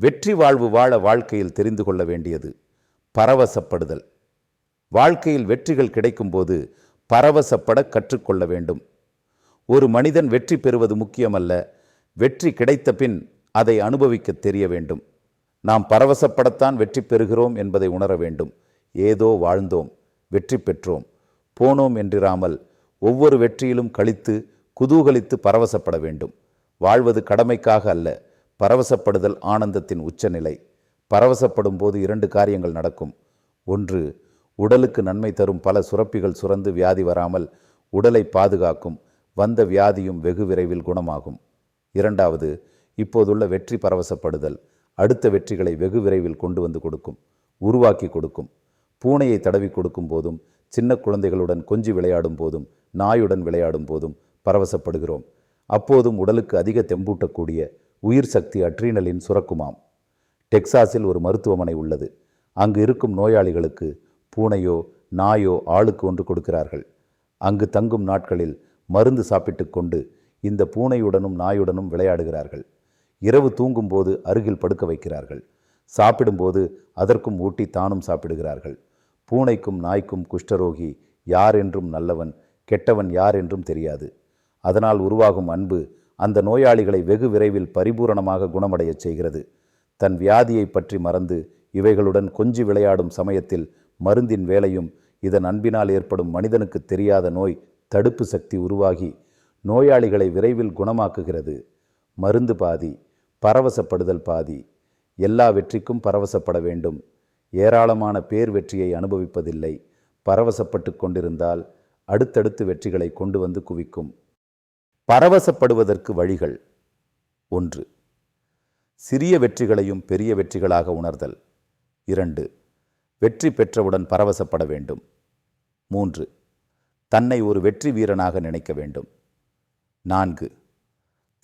வெற்றி வாழ்வு வாழ வாழ்க்கையில் தெரிந்து கொள்ள வேண்டியது பரவசப்படுதல். வாழ்க்கையில் வெற்றிகள் கிடைக்கும்போது பரவசப்பட கற்றுக்கொள்ள வேண்டும். ஒரு மனிதன் வெற்றி பெறுவது முக்கியமல்ல வெற்றி கிடைத்த பின் அதை அனுபவிக்க தெரிய வேண்டும். நாம் பரவசப்படத்தான் வெற்றி பெறுகிறோம் என்பதை உணர வேண்டும். ஏதோ வாழ்ந்தோம் வெற்றி பெற்றோம் போனோம் என்றிராமல் ஒவ்வொரு வெற்றியிலும் கழித்து குதூகலித்து பரவசப்பட வேண்டும். வாழ்வது கடமைக்காக அல்ல பரவசப்படுதல் ஆனந்தத்தின் உச்சநிலை. பரவசப்படும் போது இரண்டு காரியங்கள் நடக்கும். ஒன்று உடலுக்கு நன்மை தரும் பல சுரப்பிகள் சுரந்து வியாதி வராமல் உடலை பாதுகாக்கும். வந்த வியாதியும் வெகு விரைவில் குணமாகும். இரண்டாவது இப்போதுள்ள வெற்றி பரவசப்படுதல் அடுத்த வெற்றிகளை வெகு விரைவில் கொண்டு வந்து கொடுக்கும். உருவாக்கி கொடுக்கும். பூனையை தடவி கொடுக்கும் போதும் சின்ன குழந்தைகளுடன் கொஞ்சி விளையாடும் போதும் நாயுடன் விளையாடும் போதும் பரவசப்படுகிறோம். அப்போதும் உடலுக்கு அதிக தெம்பூட்டக்கூடிய உயிர் சக்தி அட்ரீனலின் சுரக்குமாம். டெக்சாஸில் ஒரு மருத்துவமனை உள்ளது. அங்கு இருக்கும் நோயாளிகளுக்கு பூனையோ நாயோ ஆளுக்கு ஒன்று கொடுக்கிறார்கள். அங்கு தங்கும் நாட்களில் மருந்து சாப்பிட்டுக் கொண்டு இந்த பூனையுடனும் நாயுடனும் விளையாடுகிறார்கள். இரவு தூங்கும்போது அருகில் படுக்க வைக்கிறார்கள். சாப்பிடும்போது அதற்கும் ஊட்டி தானும் சாப்பிடுகிறார்கள். பூனைக்கும் நாய்க்கும் குஷ்டரோகி யார் என்றும் நல்லவன் கெட்டவன் யார் என்றும் தெரியாது. அதனால் உருவாகும் அன்பு அந்த நோயாளிகளை வெகு விரைவில் பரிபூரணமாக குணமடையச் செய்கிறது. தன் வியாதியை பற்றி மறந்து இவைகளுடன் கொஞ்சி விளையாடும் சமயத்தில் மருந்தின் வேலையும் இதன் அன்பினால் ஏற்படும் மனிதனுக்கு தெரியாத நோய் தடுப்பு சக்தி உருவாகி நோயாளிகளை விரைவில் குணமாக்குகிறது. மருந்து பாதி பரவசப்படுதல் பாதி எல்லா வெற்றிக்கும் பரவசப்பட வேண்டும். ஏராளமான பேர் வெற்றியை அனுபவிப்பதில்லை. பரவசப்பட்டு கொண்டிருந்தால் அடுத்தடுத்து வெற்றிகளை கொண்டு வந்து குவிக்கும். பரவசப்படுவதற்கு வழிகள் ஒன்று. சிறிய வெற்றிகளையும் பெரிய வெற்றிகளாக உணர்தல். இரண்டு வெற்றி பெற்றவுடன் பரவசப்பட வேண்டும். மூன்று தன்னை ஒரு வெற்றி வீரனாக நினைக்க வேண்டும். நான்கு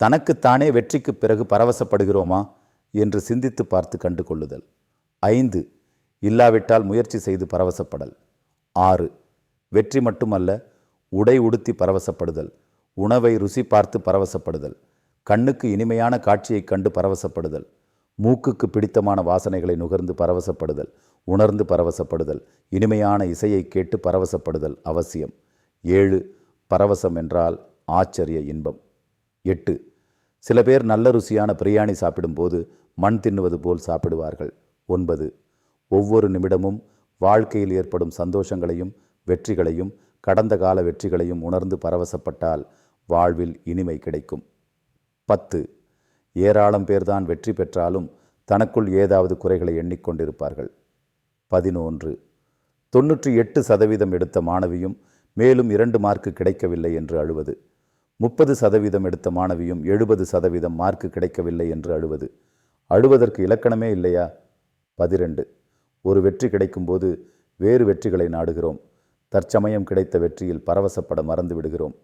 தனக்குத்தானே வெற்றிக்கு பிறகு பரவசப்படுகிறோமா என்று சிந்தித்து பார்த்து கண்டு கொள்ளுதல் ஐந்து இல்லாவிட்டால் முயற்சி செய்து பரவசப்படல். ஆறு வெற்றி மட்டுமல்ல உடை உடுத்தி பரவசப்படுதல். உணவை ருசி பார்த்து பரவசப்படுதல். கண்ணுக்கு இனிமையான காட்சியைக் கண்டு பரவசப்படுதல். மூக்குக்கு பிடித்தமான வாசனைகளை நுகர்ந்து பரவசப்படுதல். உணர்ந்து பரவசப்படுதல். இனிமையான இசையை கேட்டு பரவசப்படுதல் அவசியம். ஏழு பரவசம் என்றால் ஆச்சரிய இன்பம். எட்டு சில பேர் நல்ல ருசியான பிரியாணி சாப்பிடும்போது மண் தின்னுவது போல் சாப்பிடுவார்கள். ஒன்பது ஒவ்வொரு நிமிடமும் வாழ்க்கையில் ஏற்படும் சந்தோஷங்களையும் வெற்றிகளையும் கடந்த கால வெற்றிகளையும் உணர்ந்து பரவசப்பட்டால் வாழ்வில் இனிமை கிடைக்கும். பத்து ஏராளம் பேர்தான் வெற்றி பெற்றாலும் தனக்குள் ஏதாவது குறைகளை எண்ணிக்கொண்டிருப்பார்கள் பதினொன்று தொன்னூற்றி எட்டு சதவீதம் எடுத்த மாணவியும் மேலும் இரண்டு மார்க்கு கிடைக்கவில்லை என்று அழுவது. முப்பது சதவீதம் எடுத்த மாணவியும் எழுபது சதவீதம் மார்க்கு கிடைக்கவில்லை என்று அழுவது. அழுவதற்கு இலக்கணமே இல்லையா? பதிரெண்டு ஒரு வெற்றி கிடைக்கும்போது வேறு வெற்றிகளை நாடுகிறோம். தற்சமயம் கிடைத்த வெற்றியில் பரவசப்பட மறந்து விடுகிறோம்.